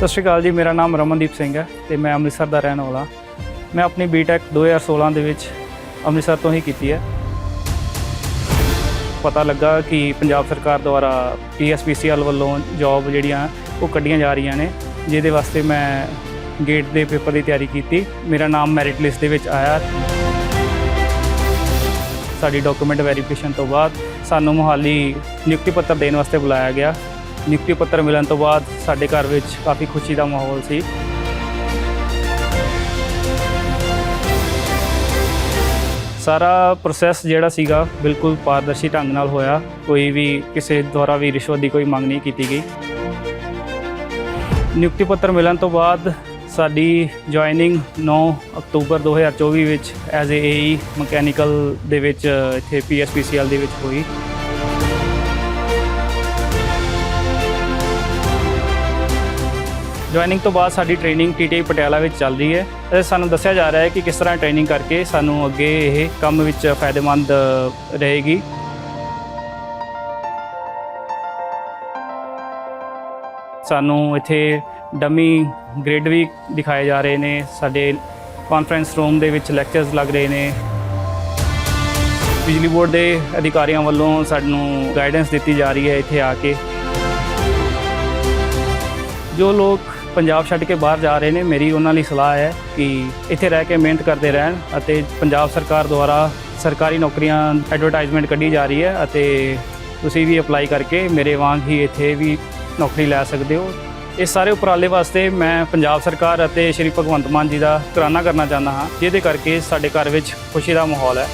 ਸਤਿ ਸ਼੍ਰੀ ਅਕਾਲ ਜੀ, ਮੇਰਾ ਨਾਮ ਰਮਨਦੀਪ ਸਿੰਘ ਹੈ ਤੇ ਮੈਂ ਅੰਮ੍ਰਿਤਸਰ ਦਾ ਰਹਿਣ ਵਾਲਾ। ਮੈਂ ਆਪਣੀ ਬੀਟੈਕ 2016 ਦੇ ਵਿੱਚ ਅੰਮ੍ਰਿਤਸਰ ਤੋਂ ਹੀ ਕੀਤੀ ਹੈ। ਪਤਾ ਲੱਗਾ ਕਿ ਪੰਜਾਬ ਸਰਕਾਰ ਦੁਆਰਾ ਪੀਐਸਪੀਸੀਐਲ ਵੱਲੋਂ ਜੌਬ ਜਿਹੜੀਆਂ ਉਹ ਕੱਢੀਆਂ ਜਾ ਰਹੀਆਂ ਨੇ, ਜਿਹਦੇ ਵਾਸਤੇ ਮੈਂ ਗੇਟ ਦੇ ਪੇਪਰ ਦੀ ਤਿਆਰੀ ਕੀਤੀ। ਮੇਰਾ ਨਾਮ ਮੈਰਿਟ ਲਿਸਟ ਦੇ ਵਿੱਚ ਆਇਆ। ਸਾਡੀ ਡਾਕੂਮੈਂਟ ਵੈਰੀਫਿਕੇਸ਼ਨ ਤੋਂ ਬਾਅਦ ਸਾਨੂੰ ਮੁਹਾਲੀ ਨਿਯੁਕਤੀ ਪੱਤਰ ਦੇਣ ਵਾਸਤੇ ਬੁਲਾਇਆ ਗਿਆ। ਨਿਯੁਕਤੀ ਪੱਤਰ ਮਿਲਣ ਤੋਂ ਬਾਅਦ ਸਾਡੇ ਘਰ ਵਿੱਚ ਕਾਫੀ ਖੁਸ਼ੀ ਦਾ ਮਾਹੌਲ ਸੀ। ਸਾਰਾ ਪ੍ਰੋਸੈਸ ਜਿਹੜਾ ਸੀਗਾ ਬਿਲਕੁਲ ਪਾਰਦਰਸ਼ੀ ਢੰਗ ਨਾਲ ਹੋਇਆ। ਕੋਈ ਵੀ ਕਿਸੇ ਦੁਆਰਾ ਵੀ ਰਿਸ਼ਵਤ ਦੀ ਕੋਈ ਮੰਗ ਨਹੀਂ ਕੀਤੀ ਗਈ। ਨਿਯੁਕਤੀ ਪੱਤਰ ਮਿਲਣ ਤੋਂ ਬਾਅਦ ਸਾਡੀ ਜੁਆਇਨਿੰਗ 9 ਅਕਤੂਬਰ 2024 ਵਿੱਚ ਐਜ਼ ਏ ਏਈ ਮਕੈਨੀਕਲ ਦੇ ਵਿੱਚ, ਇੱਥੇ ਪੀਐਸਪੀਸੀਐਲ ਦੇ ਵਿੱਚ ਹੋਈ। ਜੁਆਇਨਿੰਗ ਤੋਂ ਬਾਅਦ ਸਾਡੀ ਟ੍ਰੇਨਿੰਗ ਟੀਟੀ ਪਟਿਆਲਾ ਵਿੱਚ ਚੱਲ ਰਹੀ ਹੈ ਅਤੇ ਸਾਨੂੰ ਦੱਸਿਆ ਜਾ ਰਿਹਾ ਹੈ ਕਿ ਕਿਸ ਤਰ੍ਹਾਂ ਟ੍ਰੇਨਿੰਗ ਕਰਕੇ ਸਾਨੂੰ ਅੱਗੇ ਇਹ ਕੰਮ ਵਿੱਚ ਫਾਇਦੇਮੰਦ ਰਹੇਗੀ। ਸਾਨੂੰ ਇੱਥੇ ਡਮੀ ਗ੍ਰਿਡ ਵੀ ਦਿਖਾਏ ਜਾ ਰਹੇ ਨੇ, ਸਾਡੇ ਕਾਨਫਰੰਸ ਰੂਮ ਦੇ ਵਿੱਚ ਲੈਕਚਰਸ ਲੱਗ ਰਹੇ ਨੇ। ਬਿਜਲੀ ਬੋਰਡ ਦੇ ਅਧਿਕਾਰੀਆਂ ਵੱਲੋਂ ਸਾਨੂੰ ਗਾਈਡੈਂਸ ਦਿੱਤੀ ਜਾ ਰਹੀ ਹੈ ਇੱਥੇ ਆ ਕੇ। ਜੋ ਲੋਕ ਪੰਜਾਬ ਛੱਡ ਕੇ ਬਾਹਰ ਜਾ ਰਹੇ ਨੇ, ਮੇਰੀ ਉਹਨਾਂ ਲਈ ਸਲਾਹ ਹੈ ਕਿ ਇੱਥੇ ਰਹਿ ਕੇ ਮਿਹਨਤ ਕਰਦੇ ਰਹਿਣ ਅਤੇ ਪੰਜਾਬ ਸਰਕਾਰ ਦੁਆਰਾ ਸਰਕਾਰੀ ਨੌਕਰੀਆਂ ਐਡਵਰਟਾਈਜ਼ਮੈਂਟ ਕੱਢੀ ਜਾ ਰਹੀ ਹੈ ਅਤੇ ਤੁਸੀਂ ਵੀ ਅਪਲਾਈ ਕਰਕੇ ਮੇਰੇ ਵਾਂਗ ਹੀ ਇੱਥੇ ਵੀ ਨੌਕਰੀ ਲੈ ਸਕਦੇ ਹੋ। ਇਸ ਸਾਰੇ ਉਪਰਾਲੇ ਵਾਸਤੇ ਮੈਂ ਪੰਜਾਬ ਸਰਕਾਰ ਅਤੇ ਸ਼੍ਰੀ ਭਗਵੰਤ ਮਾਨ ਜੀ ਦਾ ਕਰਾਨਾ ਕਰਨਾ ਚਾਹੁੰਦਾ ਹਾਂ, ਜਿਹਦੇ ਕਰਕੇ ਸਾਡੇ ਘਰ ਵਿੱਚ ਖੁਸ਼ੀ ਦਾ ਮਾਹੌਲ ਹੈ।